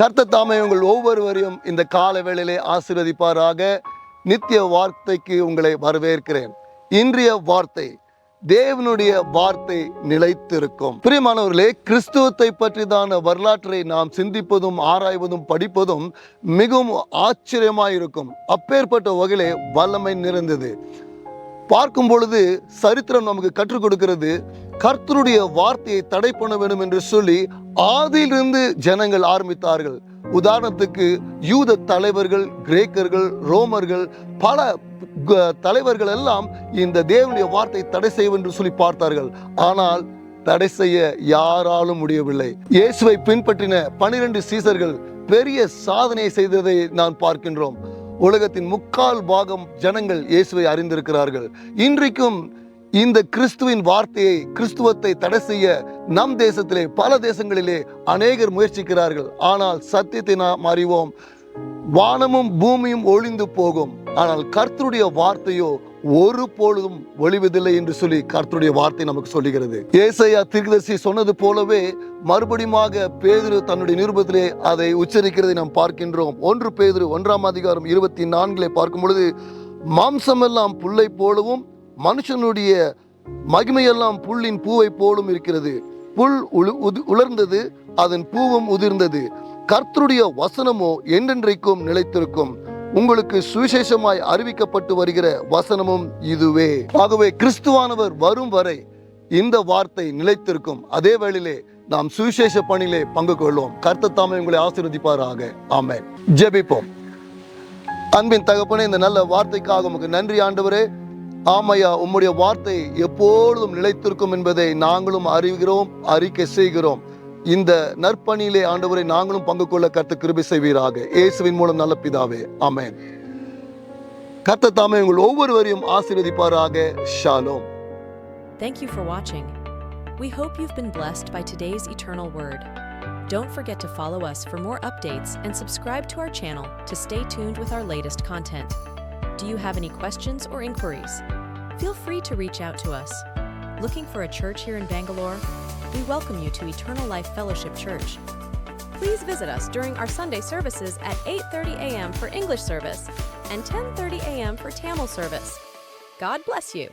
கர்த்த தாமே உங்கள் ஒவ்வொருவரையும் இந்த கால வேளையிலே ஆசீர்வதிப்பாராக. நித்திய வார்த்தைக்கு உங்களை வரவேற்கிறேன். இன்றைய வார்த்தை தேவனுடைய வார்த்தை நிலைத்திருக்கும். பிரியமானவர்களே கிறிஸ்துவத்தை பற்றிதான வரலாற்றை நாம் சிந்திப்பதும் ஆராய்வதும் படிப்பதும் மிகவும் ஆச்சரியமாயிருக்கும். அப்பேற்பட்ட வகையிலே வல்லமை நிறைந்தது. பார்க்கும் பொழுது சரித்திரம் நமக்கு கற்றுக் கொடுக்கிறது. கர்த்தருடைய வார்த்தையை தடை பண்ண வேண்டும் என்று சொல்லி ஆதியிலிருந்து ஜனங்கள் ஆரம்பித்தார்கள். உதாரணத்துக்கு யூத தலைவர்கள் கிரேக்கர்கள் ரோமர்கள் பல தலைவர்கள் எல்லாம் இந்த தேவனுடைய வார்த்தை தடை செய்யும் என்று சொல்லி பார்த்தார்கள். ஆனால் தடை செய்ய யாராலும் முடியவில்லை. இயேசுவை பின்பற்றின பனிரெண்டு சீசர்கள் பெரிய சாதனை செய்ததை நான் பார்க்கின்றோம். உலகத்தின் முக்கால் பாகம் ஜனங்கள் இயேசுவை அறிந்திருக்கிறார்கள். இன்றைக்கும் இந்த கிறிஸ்துவின் வார்த்தையை கிறிஸ்துவத்தை தடை செய்ய நம் தேசத்திலே பல தேசங்களிலே அநேகர் முயற்சிக்கிறார்கள். ஆனால் சத்தியத்தை நாம் அறிவோம். வானமும் பூமியும் ஒளிந்து போகும். ஆனால் கர்த்தருடைய வார்த்தையோ ஒரு பொழுதும் ஒளிவதில்லை என்று சொல்லி கர்த்தருடைய வார்த்தை நமக்கு சொல்லுகிறது. ஏசையா திருதர்சி சொன்னது போலவே மறுபடியுமாக பேதுரு தன்னுடைய நிருபத்திலே அதை உச்சரிக்கிறதை நாம் பார்க்கின்றோம். ஒன்று பேதுரு ஒன்றாம் அதிகாரம் இருபத்தி நான்கிலே பார்க்கும் பொழுது மாம்சமெல்லாம் புல்லை போலவும் மனுஷனுடைய மகிமையெல்லாம் புல்லின் பூவை போலும் இருக்கிறது. புல் உது- உலர்ந்தது அதன் பூவும் உதிர்ந்தது. கர்த்தருடைய வசனமோ என்றென்றைக்கும் நிலைத்திருக்கும். உங்களுக்கு சுவிசேஷமாய் அறிவிக்கப்பட்டு வருகிற வசனமும் இதுவே. ஆகவே கிறிஸ்துவானவர் வரும் வரை இந்த வார்த்தை நிலைத்திருக்கும். அதே வேளையிலே நாம் சுவிசேஷ பணியிலே பங்கு கொள்வோம். கர்த்தர் தாமே உங்களை ஆசீர்வதிப்பாராக. ஆமேன். ஜெபிப்போம். அன்பின் தகப்பனே இந்த நல்ல வார்த்தைக்காக உமக்கு நன்றி ஆண்டவரே. ஆமையா உம்முடைய வார்த்தை எப்பொழுதும் நிலைத்திருக்கும் என்பதை நாங்களும் அறிகிறோம் அறிக்கை செய்கிறோம் இந்த நற்பணியிலே ஆண்டவரை நாங்களும் பங்கு கொள்ள கர்த்த கிருபி செய்வீராக இயேசுவின் மூலம் நல்ல பிதாவே அமேன் கர்த்த தாமே உங்கள் ஒவ்வொருவரையும் ஆசீர்வதிப்பாராக shalom Thank you for watching. We hope you've been blessed by today's eternal word. Don't forget to follow us for more updates and subscribe to our channel to stay tuned with our latest content. Do you have any questions or inquiries? Feel free to reach out to us. Looking for a church here in Bangalore? We welcome you to Eternal Life Fellowship Church. Please visit us during our Sunday services at 8:30 a.m. for English service and 10:30 a.m. for Tamil service. God bless you.